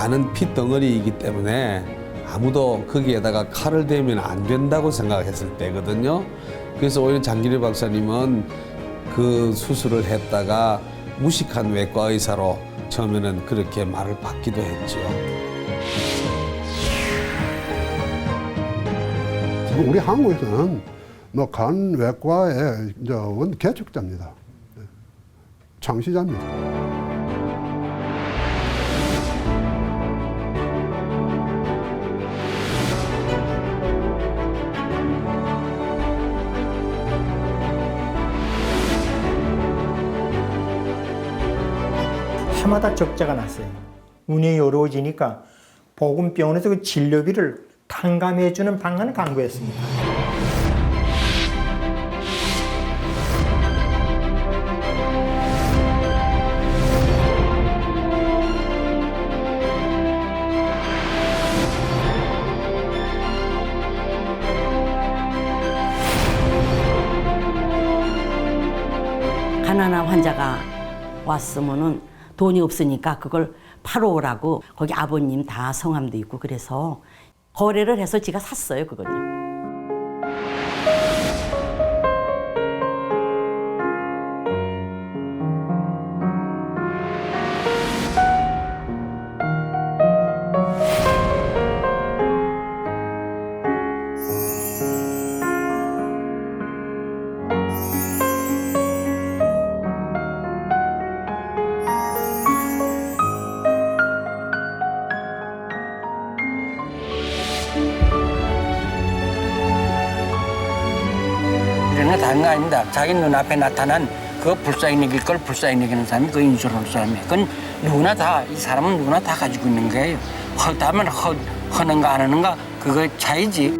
많은 핏덩어리이기 때문에 아무도 거기에다가 칼을 대면 안 된다고 생각했을 때거든요. 그래서 오히려 장기리 박사님은 그 수술을 했다가 무식한 외과 의사로 처음에는 그렇게 말을 받기도 했죠. 지금 우리 한국에서는 뭐 간외과의 이제 원 개척자입니다. 예. 창시자입니다. 해마다 적자가 났어요. 운이 어려워지니까 보건병원에서 그 진료비를 탕감해주는 방안을 강구했습니다. 가난한 환자가 왔으면은 돈이 없으니까 그걸 팔아오라고 거기 아버님 다 성함도 있고 그래서 거래를 해서 제가 샀어요 그거요. 전혀 다른 거 아닙니다. 자기 눈앞에 나타난 그 불쌍히 느낄 걸 불쌍히 느끼는 사람이 그 인수라는 사람이에요. 그건 누구나 다, 이 사람은 누구나 다 가지고 있는 거예요. 헛다면 헛, 허는가 안 하는가 그거 차이지.